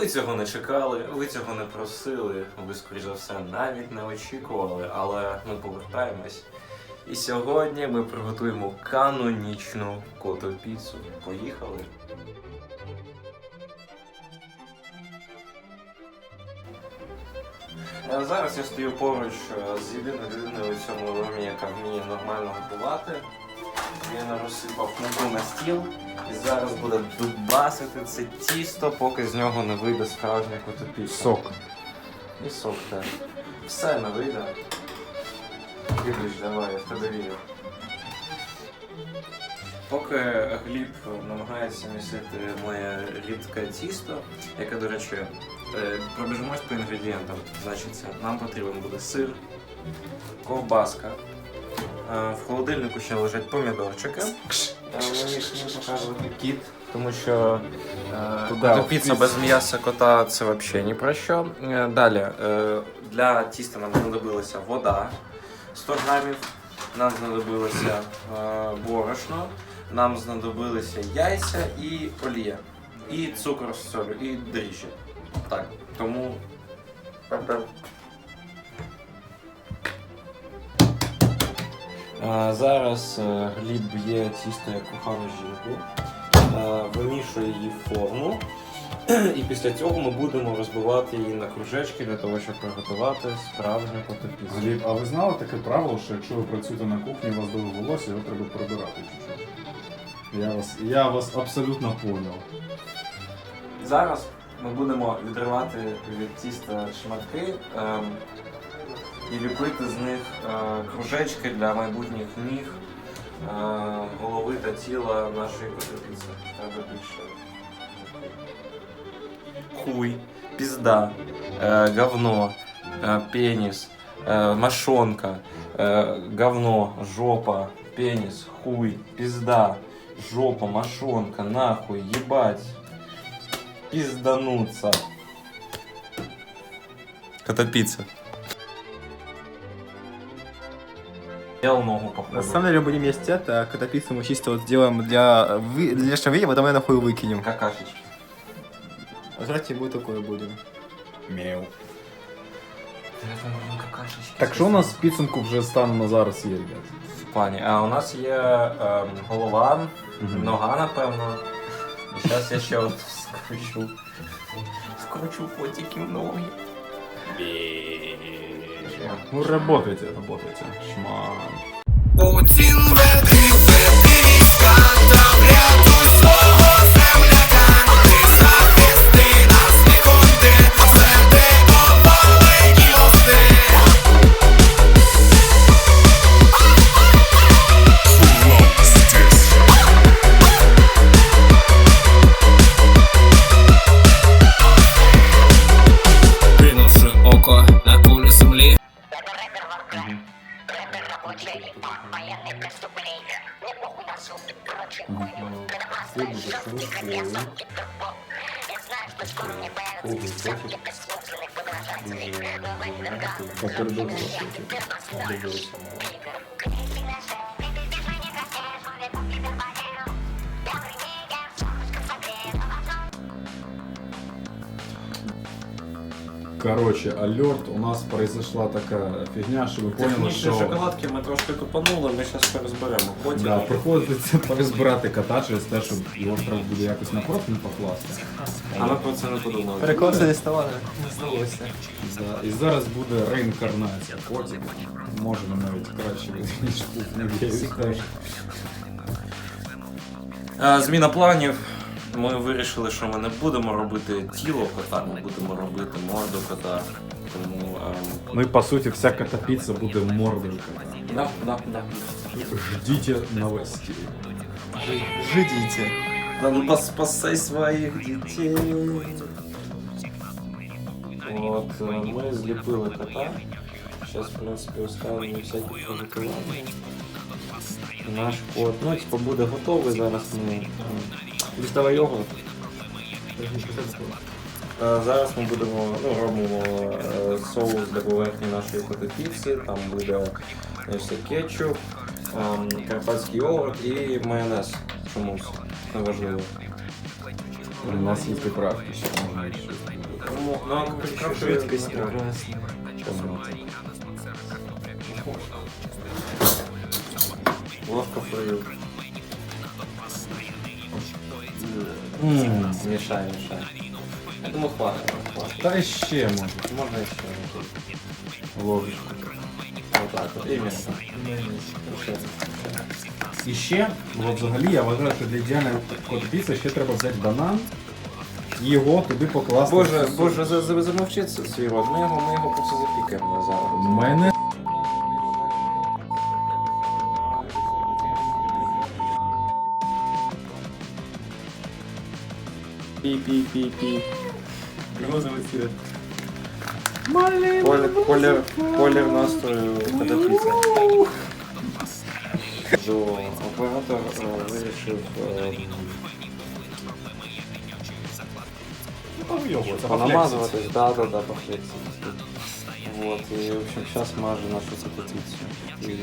Ви цього не чекали, ви цього не просили, ви, скоріш за все, навіть не очікували, але ми повертаємось. І сьогодні ми приготуємо канонічну котопіцу. Поїхали! Е, Зараз я стою поруч е, з єдиною людиною у цьому домі, яка вміє нормально готувати. Він розсипав муку на стіл і зараз буде дубасити це тісто, поки з нього не вийде справжня котопіца. Сок. І сок теж. Все не вийде. Кидиш, давай, я в тебе вірю. Поки Гліб намагається місити моє рідке тісто, яке, до речі, е, пробіжимось по інгредієнтам. Значить, нам потрібен буде сир, ковбаска. Е, В холодильнику ще лежать помідорчики. Е, Мені показувати кіт, тому що е, піца без м'яса кота це взагалі ні про що. Е, Далі, е, для тіста нам знадобилася вода 100 грамів, нам знадобилося е, борошно, нам знадобилися яйця і олія, і цукор з солью, і дріжджі. Так, тому. Зараз е, Гліб б'є тісто як кохану жінку, е, вимішує її в форму. І після цього ми будемо розбивати її на кружечки для того, щоб приготувати справжню котопіцу. Гліб, а ви знали таке правило, що якщо ви працюєте на кухні, у вас довге волосся, його треба прибирати чуть-чуть? Я вас, я вас абсолютно понял. Зараз ми будемо відривати від тіста шматки ем, і ліпити з них е, кружечки для майбутніх ніг, е, голови та тіла нашої котопіци. Треба більше. Хуй, пізда, е, говно, е, пеніс, е, мошонка, е, говно, жопа, пеніс, хуй, пізда, жопа, мошонка, нахуй, ебать пиздануться. Котопицца. Делал ногу, На походу. самом деле мы будем есть это, а котопиццу мы чисто вот сделаем для, вы, для шавея, потом я нахуй выкинем. Какашечки. Возврате будет такое будем. Мєу. Какашечки. Так що у нас в підсумку вже станом на зараз є, ребят? В плані. А у нас є ем, голова, нога, напевно. І зараз я ще от скручу. Скручу потики в ноги. Ну, работайте, работайте. Шман. Це буде швидкою. Круглий потік. Короче, алерт, у нас произошла така фігня, що ви поняли, Технічні що шоколадки ми трошки тупанули, ми зараз перезберемо. Потім да, приходиться перезбирати кота через те, що його треба буде якось на профіль покласти. А ми про це не подумали. Переклад не стало, не здалося. Да, і зараз буде реінкарнація котика. Може навіть краще буде, ніж теж. Е, Зміна планів. Ми вирішили, що ми не будемо робити тіло кота, ми будемо робити морду кота. Тому ем, Ну і по суті, вся котопіца буде мордою кота. да, да, да. Ждіть новостей. Жидите. Надо спасай своїх дітей. От е, ми зліпили кота. Зараз, в принципі, оставимо всякі приготування. Наш кот, ну, типу, буде готовий зараз ми. м, Діставай його. Е, Зараз ми будемо ну, робимо е, соус для поверхні нашої котопіці. Там буде ось кетчуп, ем, карпатський йогурт і майонез чомусь. Неважливо. У нас є приправки ще можна. Ну, ну, как жидкость Ложка фрою. Ммм, Мешай, мешай. Я думаю, хватит. хватит. Та ще може. Можно еще. Ложечку. Вот так вот. Именно. Еще. І ще, от взагалі, я вважаю, що для ідеальної кот-піци ще треба взяти банан і його туди покласти. Боже, боже, за- за- замовчи це свій рот. Ми його, ми його просто запікаємо на У зараз. мене Пі-пі-пі-пі. Розовий цвет. Колір, колір, колір настрою катапіци. До оператор е, вирішив е, понамазуватись, да, да, да, по флексі. Вот, и, в общем, сейчас мажу нашу катапицу. И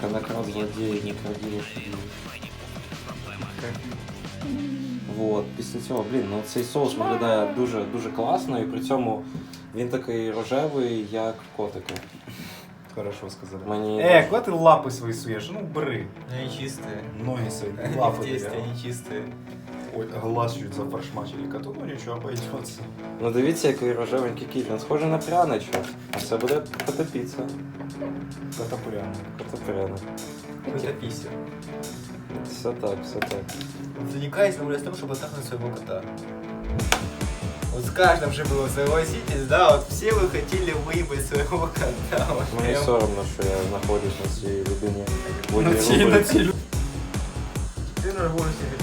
конокрад злодей, не кради лошадей. Вот, після цього, блін, ну цей соус виглядає дуже дуже класно, і при цьому він такий рожевий, як котики. Хорошо сказали. Мені Е, коли ти лапи свої суєш, ну бери. Они чистые. Ноги лапи. в тесте, они чистые. Ой, глаз чуть зафаршмачили коту, ну нічого, обойдеться. Ну дивіться, який рожевенький кіт, він схожий на пряничок. А це буде котопіца. Котопуряно. Котопряник. Это писер. Все так, все так. Заникаясь на том, чтобы трахнуть своего кота. Вот с каждым же было, согласитесь, да, вот все вы хотели выебать своего кота. Вот Мені прям. соромно, що я знаходжусь на цій людині. На цій, на цій Ты на голосе Илья.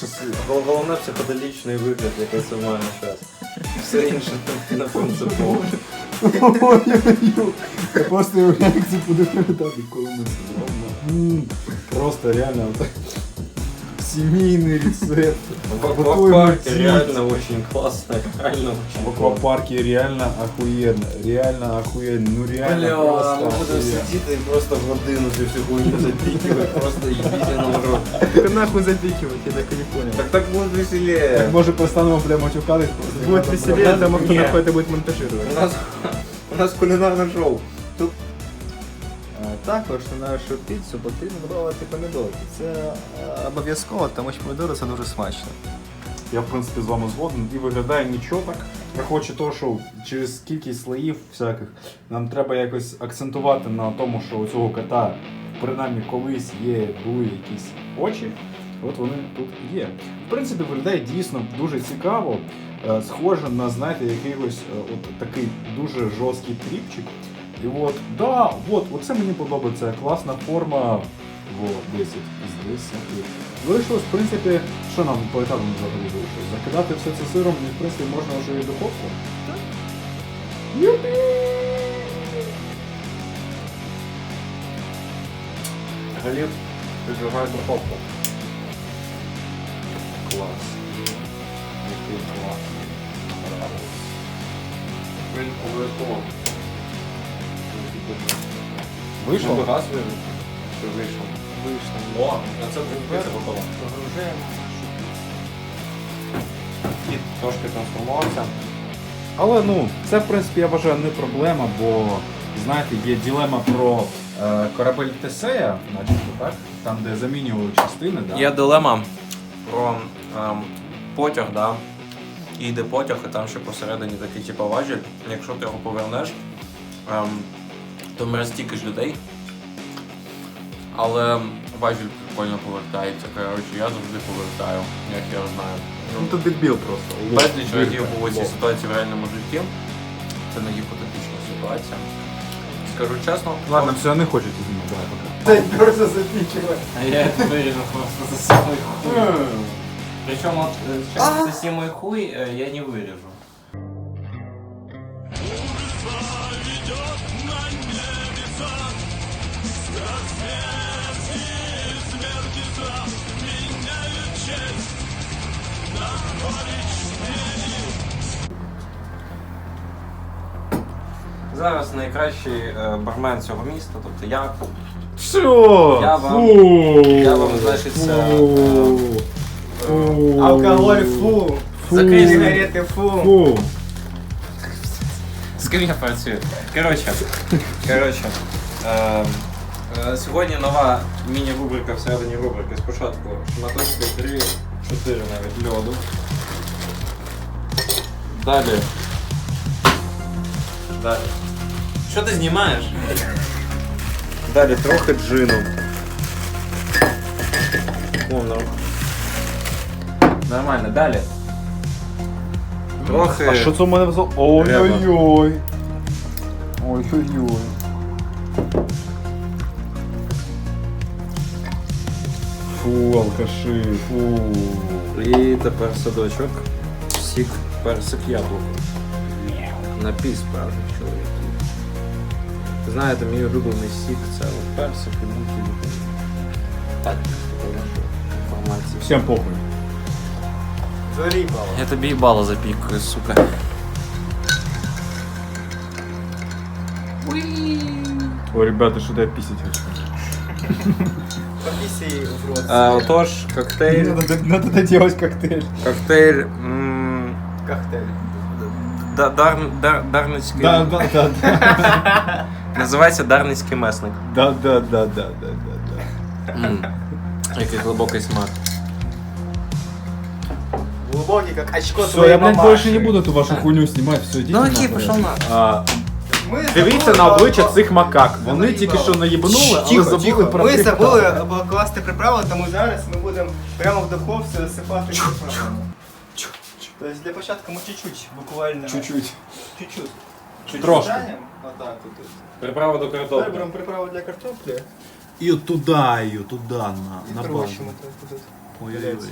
сил. Головне психоделічний вигляд, який це має зараз. Все інше на принципово. Я просто уявляю, як це буде виглядати, коли ми це зробимо. М, Просто реально от- сімейний рецепт. В аквапарке реально очень классно, реально В очень классно. аквапарке реально охуєнно, реально охуєнно, ну реально Бля, просто будемо охуєнно. сидіти і просто годину цю всю хуйню запікувати, просто їбіть на рот. Как нахуй запикивать, я так и не понял. Так так буде Так веселее. може перестанемо прямо матюкатись просто. Будет веселее, там кто нахуй это будет монтажировать. У нас, у нас шоу. Також на нашу піцу потрібно додавати помідорки. Це е, обов'язково, тому що помідори це дуже смачно. Я в принципі з вами згоден і виглядає нічого так. Враховуючи того, що через кількість слоїв всяких нам треба якось акцентувати на тому, що у цього кота принаймні колись є, були якісь очі. От вони тут є. В принципі, виглядає дійсно дуже цікаво. Е, Схоже на, знаєте, якийсь е, от такий дуже жорсткий тріпчик. І от, да, от, оце мені подобається. Класна форма. Во, 10 із 10. Вийшло, в принципі, що нам по етапам взагалі вийшло? Закидати все це сиром і в принципі можна вже і духовку. Так. Юпі! Гліб піджигає духовку. Клас. Який клас. Він обов'язково. Вийшло? Ну, газ. Що вийшов? Вийшло. О, на це вже готово. Погружаємо. Кіт трошки трансформувався. Але ну, це в принципі я вважаю не проблема, бо знаєте, є ділема про е, корабель Тесея, начебто так, там де замінювали частини, да? Є дилема про ем, потяг, да. І йде потяг, і там ще посередині такий типу важіль. Якщо ти його повернеш, ем, то вмре стільки ж людей. Але важіль прикольно повертається. Коротше, я завжди повертаю, як я знаю. Ну тут дебіл просто. Безліч разів було цій ситуації в реальному житті. Це не гіпотетична ситуація. Скажу чесно, Ладно, все, я не хочу ці знімати, давай пока. Це просто запікувати. А я это вирізав просто за собою. Причем вот э, сейчас сосимый хуй э, я не вырежу. Зараз найкращий е, бармен цього міста, тобто я. Що? Я вам- Фу. я вам, значить, це, Фу. Фу. Алкоголь фу. Фу. Закрий сигарети фу. Фу. Скріння працює. Коротше, коротше. Е, е, сьогодні нова міні-рубрика всередині рубрики. Спочатку шматочки 3, 4 навіть льоду. Далі. Далі. Що ти знімаєш? Далі трохи джину. О, ну. Нормально, далі. Трохи. А що це у мене взяло? Ой-ой-ой. Ой-ой-ой. Фу, алкаши, фу. І тепер садочок. Сік персик яблуко. Напій справжніх чоловіків. Знаєте, мій улюблений сік це от персик і муки. Так, такої інформації. Всем похуй. Зарібало. Я тобі їбало запікую, сука. Ой, ребята, что-то я писать хочу. Попісі в рот. А, отож, коктейль. Надо, надо доделать коктейль. Коктейль. м, Коктейль. Да- дар, дар, Дарницький. Да, да, да, да. Називається Дарницький месник. Да, да, да, да, да, да, да. М, Який глибокий смак. Глубокий, как очко Все, твоей я, блядь, мамаши. больше не буду эту вашу хуйню снимать. Все, идите Ну окей, нахуй. пішов на. А, Ми Дивіться забули на обличчя про- цих макак. Вони тільки що наїбнули, але Тихо, забули тихо. про Ми тих забули там. покласти приправу, тому зараз ми будемо прямо в духовці засипати приправу. Тобто для початку ми чуть-чуть, буквально. Чуть-чуть. Чуть-чуть. Чуть Трошки. додаємо. Отак от. тут. Приправа до Тепер картоплі. беремо приправу для картоплі І туда ее, туда, на, і на базу. трощимо тут. тут. Ой-ой-ой.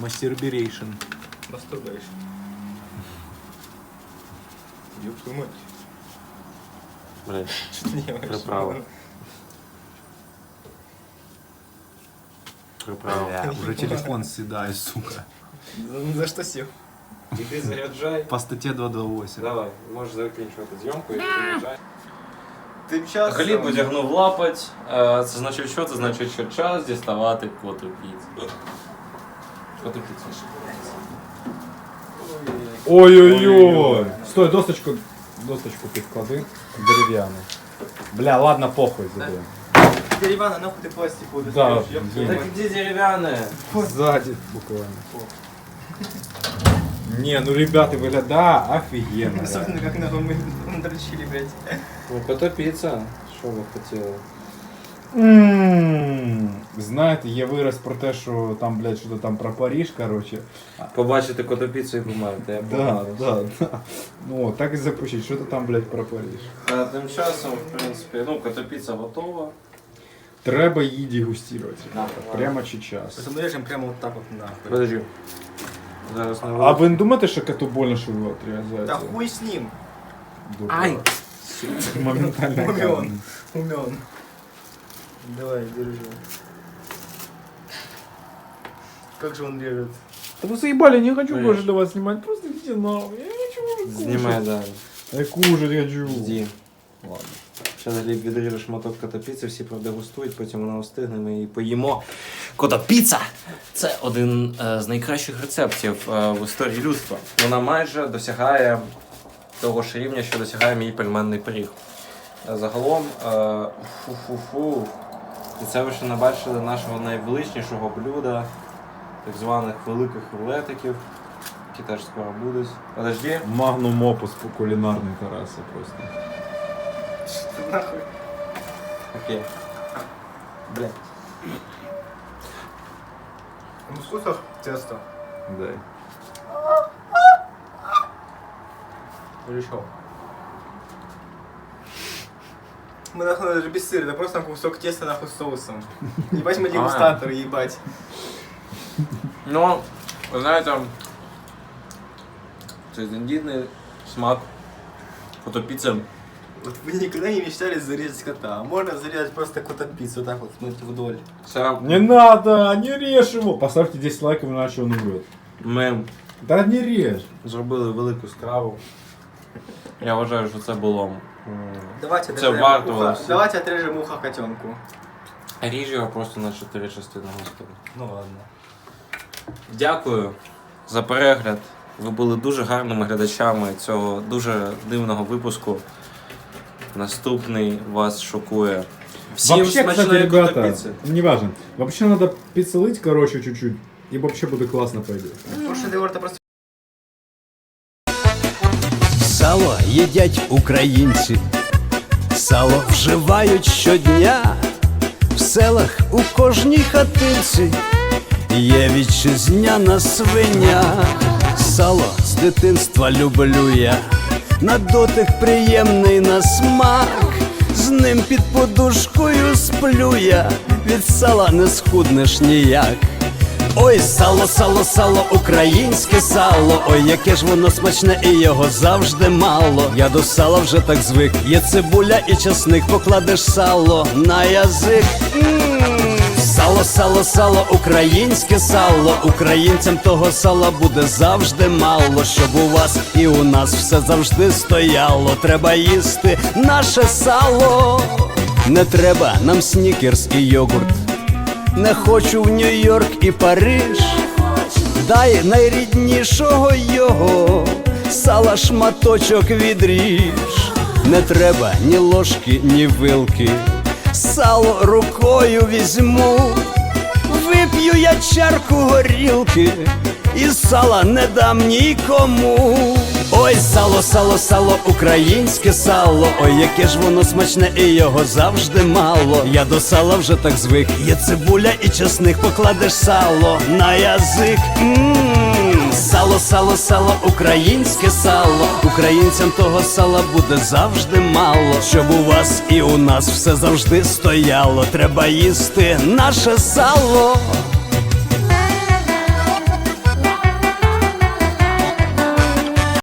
Мастерберейшн. Мастурбейшн. Ёб твою мать. Блядь. Что ты делаешь? Приправа. Приправа. Уже телефон седает, сука. За, за что сел? Іди заряджай. По статье 228. Давай, можеш закінчувати зйомку і заряджай. Тим часом... Гліб одягнув лапать. Е, Це значить що? Це значить, що час діставати коту піцу. Коту піцу. Ой-ой-ой. Стой, досточку, досточку підклади. Дерев'яну. Бля, ладно, похуй забудем. Теперь Ивана, нахуй ты пластику Да, достаешь? Ёб твою Так мать. де дерев'яне? Сзади буквально. Не, ну ребята, виглядає офігенно. Особенно как нахуй мы надрочили, блядь. Ну, піца. Що ви хотіли? М, Знаєте, є вираз про те, що там, блядь, що там про Париж, короче. Побачити коту піцу і померти. Я Да, погнав. да, да. Ну, так і запустить, що то там, блядь, про Париж. А Тим часом, в принципі, ну, кота піца готова. Треба її дегустувати. Прямо сейчас. Режем прямо вот так вот нахуй. Подожди. Зараз не А ви не думаєте, що коту больно, що ви Да отрізаєте? хуй с ним. Дупа. Ай! Моментально. Умен. Умен. Давай, держи. Как же он режет? Да вы заебали, не хочу Конечно. больше для вас снимать, просто идите нахуй. Я не хочу уже Знімай кушать. далі. Я кушать хочу. Жди. Ладно. Зараз Гліб відріже шматок котопіци, всі продегустують, потім вона остигне, ми її поїмо. Котопіца! Це один е, з найкращих рецептів е, в історії людства. Вона майже досягає того ж рівня, що досягає мій пельменний пиріг. Е, Загалом, е, фу-фу-фу. І це ви ще не бачили нашого найвеличнішого блюда, так званих великих рулетиків, які теж скоро будуть. Подожди. Магнум опус по кулінарний Тараса просто. Что нахуй? Окей. Блядь. Ну, в вкусах тесто. Дай. Или что? Мы нахуй даже без сыра, это просто нахуй кусок теста нахуй с соусом. Ебать мы дегустаторы, ебать. Ну, ви знаєте, це тендітний смак фотопіци. Вот вы никогда не мечтали зарезать кота. А можно зарезать просто котопиццу, вот так вот, смотрите, вдоль. Це Не надо, не режь его. Поставьте 10 лайков, иначе он умрет. ми Да не режь. зробили велику страву. Я вважаю, що це було. м, Давайте Це отрежем варто ухо. Давайте отрежем ухо котенку. Ріж його просто на чотири частини господи. Ну ладно. Дякую за перегляд. Ви були дуже гарними глядачами цього дуже дивного випуску. Наступний вас шокує. Всім вообще, кстати, смачної ребята, котопіци. не важно. Вообще надо підсолить, короче, чуть-чуть. И вообще будет классно пойдет. Это просто Сало їдять українці, сало вживають щодня, в селах у кожній хатинці є вітчизняна свиня. Сало з дитинства люблю я, на дотик приємний на смак, з ним під подушкою сплю я, від сала не схуднеш ніяк. Ой, сало, сало, сало, українське сало. Ой, яке ж воно смачне, і його завжди мало. Я до сала вже так звик. Є цибуля і часник, покладеш сало на язик. М, Сало, сало, сало, українське сало. Українцям того сала буде завжди мало. Щоб у вас і у нас все завжди стояло. Треба їсти наше сало. Не треба нам снікерс і йогурт. Не хочу в Нью-Йорк і Париж. Дай найріднішого його, сала шматочок відріж. Не треба ні ложки, ні вилки. Сало рукою візьму. Вип'ю я чарку горілки, і сала не дам нікому. Ой, сало, сало, сало, українське сало. Ой, яке ж воно смачне, і його завжди мало. Я до сала вже так звик. Є цибуля і чесник, покладеш сало на язик. М, Сало, сало, сало, українське сало. Українцям того сала буде завжди мало. Щоб у вас і у нас все завжди стояло. Треба їсти наше сало.